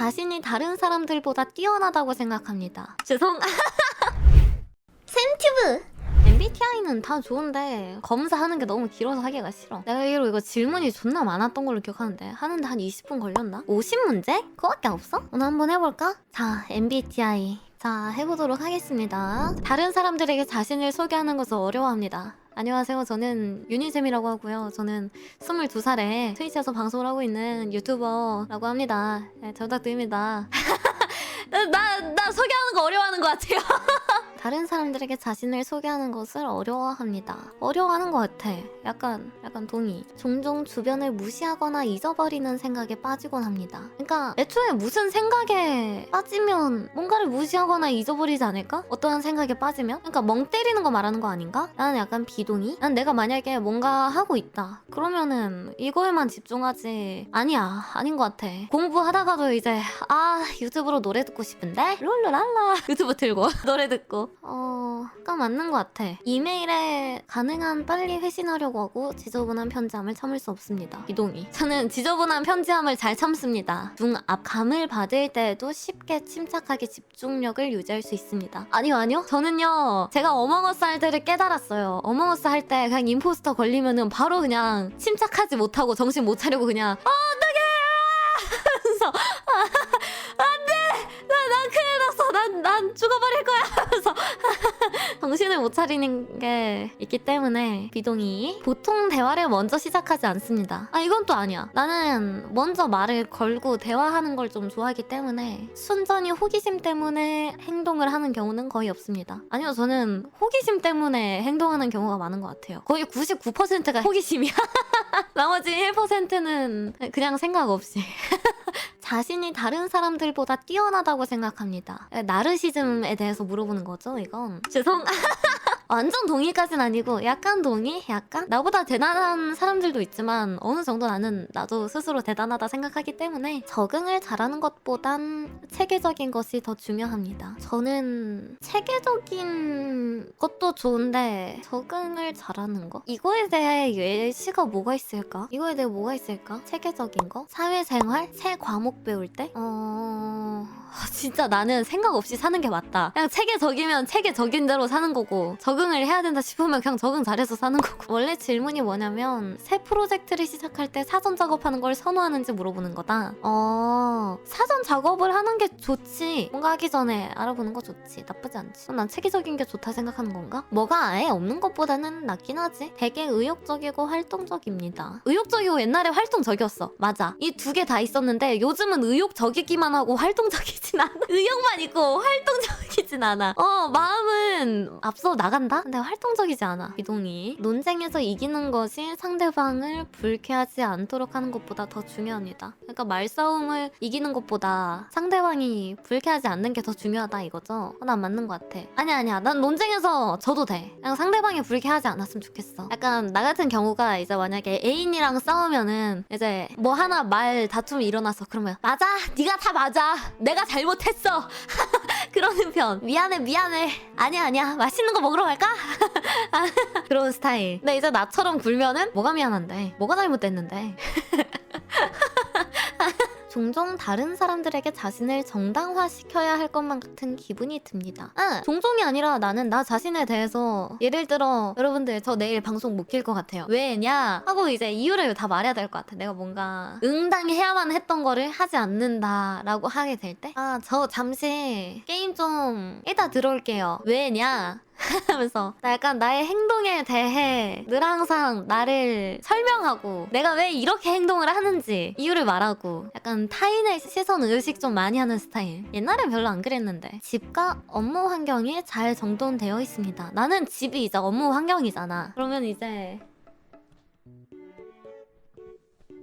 자신이 다른 사람들보다 뛰어나다고 생각합니다. 죄송. 샘튜브. MBTI는 다 좋은데 검사하는 게 너무 길어서 하기가 싫어. 내가 알기로 이거 질문이 존나 많았던 걸로 기억하는데 하는데 한 20분 걸렸나? 50문제? 그거밖에 없어? 오늘 한번 해볼까? 자, MBTI. 자, 해보도록 하겠습니다. 다른 사람들에게 자신을 소개하는 것을 어려워합니다. 안녕하세요. 저는 유니잼이라고 하고요. 저는 22살에 트위치에서 방송을 하고 있는 유튜버라고 합니다. 네, 잘 부탁드립니다. 나, 나 소개하는 거 어려워하는 것 같아요. 다른 사람들에게 자신을 소개하는 것을 어려워합니다. 어려워하는 것 같아. 약간, 약간 동의. 종종 주변을 무시하거나 잊어버리는 생각에 빠지곤 합니다. 그러니까 애초에 무슨 생각에 빠지면 뭔가를 무시하거나 잊어버리지 않을까? 어떠한 생각에 빠지면? 그러니까 멍 때리는 거 말하는 거 아닌가? 나는 약간 비동의? 난 내가 만약에 뭔가 하고 있다. 그러면은 이거에만 집중하지. 아니야. 아닌 것 같아. 공부하다가도 이제 아 유튜브로 노래 듣고 싶은데? 롤루랄라 유튜브 틀고 노래 듣고 어... 까 맞는 것 같아. 이메일에 가능한 빨리 회신하려고 하고 지저분한 편지함을 참을 수 없습니다. 이동이. 저는 지저분한 편지함을 잘 참습니다. 중압 감을 받을 때에도 쉽게 침착하게 집중력을 유지할 수 있습니다. 아니요 아니요. 저는요 제가 어몽어스 할 때를 깨달았어요. 어몽어스 할 때 그냥 임포스터 걸리면은 바로 그냥 침착하지 못하고 정신 못 차리고 그냥 어 어떡해 하면서 아, 안돼 나, 난 큰일 났어 난, 난 죽어버릴 거야 하면서 정신을 못 차리는 게 있기 때문에 비동이 보통 대화를 먼저 시작하지 않습니다. 아 이건 또 아니야. 나는 먼저 말을 걸고 대화하는 걸 좀 좋아하기 때문에 순전히 호기심 때문에 행동을 하는 경우는 거의 없습니다. 아니요 저는 호기심 때문에 행동하는 경우가 많은 것 같아요. 거의 99%가 호기심이야. 나머지 1%는 그냥 생각 없이. 자신이 다른 사람들보다 뛰어나다고 생각합니다. 나르시즘에 대해서 물어보는 거죠, 이건. 죄송. 완전 동의까진 아니고 약간 동의? 약간? 나보다 대단한 사람들도 있지만 어느 정도 나는 나도 스스로 대단하다 생각하기 때문에 적응을 잘하는 것보단 체계적인 것이 더 중요합니다. 저는 체계적인 것도 좋은데 적응을 잘하는 거? 이거에 대해 예시가 뭐가 있을까? 이거에 대해 뭐가 있을까? 체계적인 거? 사회생활? 새 과목 배울 때? 어... 진짜 나는 생각 없이 사는 게 맞다. 그냥 체계적이면 체계적인 대로 사는 거고 적응 을 해야 된다 싶으면 그냥 적응 잘해서 사는 거고. 원래 질문이 뭐냐면 새 프로젝트를 시작할 때 사전 작업하는 걸 선호하는지 물어보는 거다. 어, 사전 작업을 하는 게 좋지. 뭔가 하기 전에 알아보는 거 좋지. 나쁘지 않지. 난 체계적인 게 좋다 생각하는 건가? 뭐가 아예 없는 것보다는 낫긴 하지. 되게 의욕적이고 활동적입니다. 의욕적이고 옛날에 활동적이었어. 맞아. 이 두 개 다 있었는데 요즘은 의욕적이기만 하고 활동적이진 않아. 의욕만 있고 활동적이진 않아. 어, 마음은 앞서 나간다? 근데 활동적이지 않아. 비동이. 논쟁에서 이기는 것이 상대방을 불쾌하지 않도록 하는 것보다 더 중요합니다. 그러니까 말싸움을 이기는 것보다 상대방이 불쾌하지 않는 게 더 중요하다 이거죠? 어, 난 맞는 것 같아. 아니야, 아니야. 난 논쟁에서 져도 돼. 그냥 상대방이 불쾌하지 않았으면 좋겠어. 약간 나 같은 경우가 이제 만약에 애인이랑 싸우면은 이제 뭐 하나 말 다툼이 일어나서 그러면 맞아! 네가 다 맞아! 내가 잘못했어! 그러는 편. 미안해, 미안해. 아니야, 아니야. 맛있는 거 먹으러 갈까? 그런 스타일. 근데 이제 나처럼 굴면은 뭐가 미안한데? 뭐가 잘못됐는데? 종종 다른 사람들에게 자신을 정당화시켜야 할 것만 같은 기분이 듭니다. 아, 종종이 아니라 나는 나 자신에 대해서 예를 들어 여러분들 저 내일 방송 못 킬 것 같아요. 왜냐? 하고 이제 이유를 다 말해야 될 것 같아. 내가 뭔가 응당해야만 했던 거를 하지 않는다라고 하게 될 때, 아, 저 잠시 게임 좀 이따 들어올게요. 왜냐? 하면서 나 약간 나의 행동에 대해 늘 항상 나를 설명하고 내가 왜 이렇게 행동을 하는지 이유를 말하고 약간 타인의 시선 의식 좀 많이 하는 스타일. 옛날엔 별로 안 그랬는데 집과 업무 환경이 잘 정돈되어 있습니다. 나는 집이 이제 업무 환경이잖아. 그러면 이제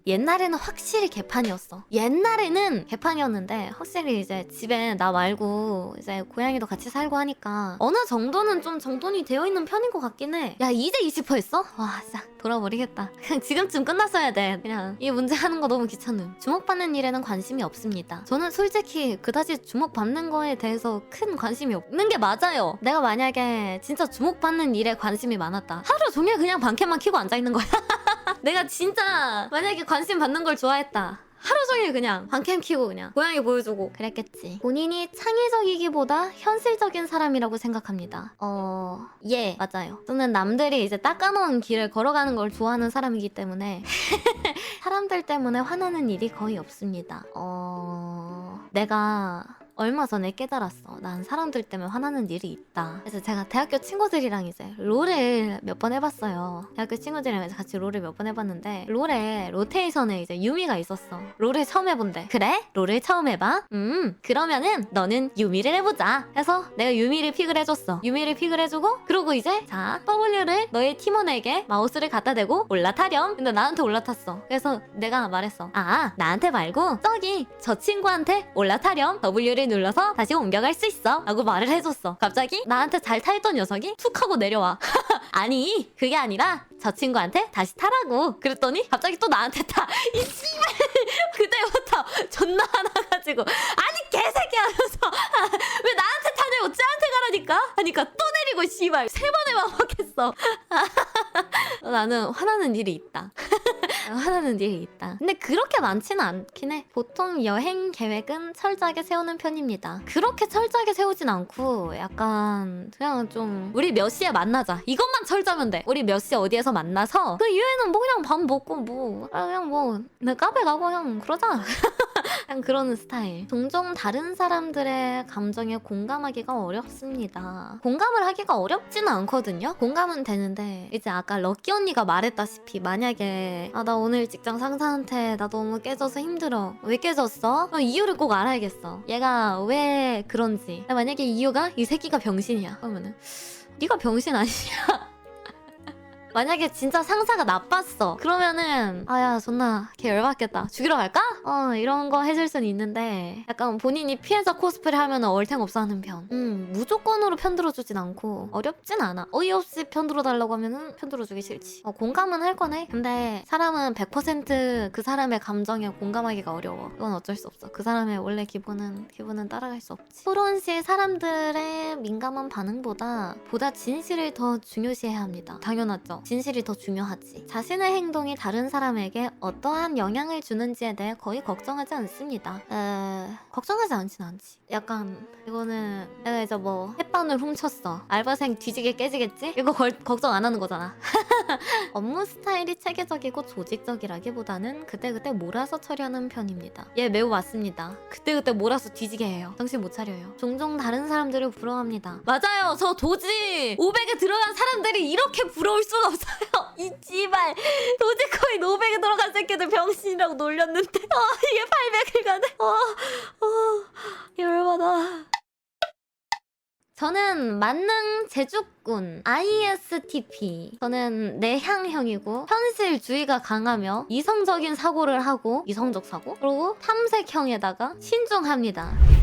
옛날에는 확실히 개판이었어. 옛날에는 개판이었는데 확실히 이제 집에 나 말고 이제 고양이도 같이 살고 하니까 어느 정도는 좀 정돈이 되어 있는 편인 것 같긴 해. 야 이제 20% 했어? 와 진짜 돌아버리겠다. 그냥 지금쯤 끝났어야 돼. 그냥 이 문제 하는 거 너무 귀찮음. 주목받는 일에는 관심이 없습니다. 저는 솔직히 그다지 주목받는 거에 대해서 큰 관심이 없는 게 맞아요. 내가 만약에 진짜 주목받는 일에 관심이 많았다. 하루 종일 그냥 방캠만 키고 앉아 있는 거야. 내가 진짜 만약에 관심 받는 걸 좋아했다. 하루 종일 그냥 방캠 키고 그냥 고양이 보여주고 그랬겠지. 본인이 창의적이기보다 현실적인 사람이라고 생각합니다. 어, 예, 맞아요. 저는 남들이 이제 닦아놓은 길을 걸어가는 걸 좋아하는 사람이기 때문에 사람들 때문에 화나는 일이 거의 없습니다. 어, 내가 얼마 전에 깨달았어. 난 사람들 때문에 화나는 일이 있다. 그래서 제가 대학교 친구들이랑 이제 롤을 몇 번 해봤어요. 대학교 친구들이랑 이제 같이 롤을 몇 번 해봤는데 롤에 로테이션에 이제 유미가 있었어. 롤을 처음 해본대. 그래? 롤을 처음 해봐? 음, 그러면은 너는 유미를 해보자. 해서 내가 유미를 픽을 해줬어. 유미를 픽을 해주고 그러고 이제 자 W를 너의 팀원에게 마우스를 갖다 대고 올라타렴. 근데 나한테 올라탔어. 그래서 내가 말했어. 아 나한테 말고 저기 저 친구한테 올라타렴. W를 눌러서 다시 옮겨갈 수 있어. 라고 말을 해줬어. 갑자기 나한테 잘 타있던 녀석이 툭 하고 내려와. 아니 그게 아니라 저 친구한테 다시 타라고. 그랬더니 갑자기 또 나한테 타. 이 씨발 그때부터 존나 화나가지고 아니 개새끼 하면서 왜 나한테 타냐고 쟤한테 가라니까 하니까 또 내리고 씨발 세 번에 반복했어 나는 화나는 일이 있다 화나는 일이 있다 근데 그렇게 많지는 않긴 해 보통 여행 계획은 철저하게 세우는 편입니다 그렇게 철저하게 세우진 않고 약간 그냥 좀 우리 몇 시에 만나자 이것만 철저하면 돼 우리 몇 시에 어디에서 만나서 그 이후에는 뭐 그냥 밥 먹고 뭐 아, 그냥 뭐내 카페 가고 그냥 그러자 그냥 그러는 스타일. 종종 다른 사람들의 감정에 공감하기가 어렵습니다. 공감을 하기가 어렵지는 않거든요. 공감은 되는데 이제 아까 럭키 언니가 말했다시피 만약에 아나 오늘 직장 상사한테 나 너무 깨져서 힘들어. 왜 깨졌어? 어, 이유를 꼭 알아야겠어. 얘가 왜 그런지. 만약에 이유가 이 새끼가 병신이야. 그러면은 네가 병신 아니야? 만약에 진짜 상사가 나빴어. 그러면은 아야 존나 걔 열받겠다. 죽이러 갈까? 어 이런 거 해줄 수는 있는데 약간 본인이 피해자 코스프레 하면 얼탱 없어 하는 편. 음 무조건으로 편들어주진 않고 어렵진 않아. 어이없이 편들어 달라고 하면은 편들어주기 싫지. 어, 공감은 할 거네. 근데 사람은 100%그 사람의 감정에 공감하기가 어려워. 그건 어쩔 수 없어. 그 사람의 원래 기분은 기분은 따라갈 수 없지. 토론 시 사람들의 민감한 반응보다 보다 진실을 더 중요시해야 합니다. 당연하죠. 진실이 더 중요하지. 자신의 행동이 다른 사람에게 어떠한 영향을 주는지에 대해 거의 걱정하지 않습니다. 에... 걱정하지 않진 않지. 약간 이거는 내가 이제 뭐 햇반을 훔쳤어. 알바생 뒤지게 깨지겠지? 이거 걸, 걱정 안 하는 거잖아. 업무 스타일이 체계적이고 조직적이라기보다는 그때그때 몰아서 처리하는 편입니다. 예, 매우 맞습니다. 그때그때 몰아서 뒤지게 해요. 정신 못 차려요. 종종 다른 사람들을 부러워합니다. 맞아요. 저 도지 500에 들어간 사람들이 이렇게 부러울 수가 없어요. 이 씨발 도지코인 500에 들어간 새끼들 병신이라고 놀렸는데 어, 이게 800을 가네. 어, 어, 열받아. 저는 만능 제주꾼 ISTP. 저는 내향형이고 현실주의가 강하며 이성적인 사고를 하고 이성적 사고 그리고 탐색형에다가 신중합니다.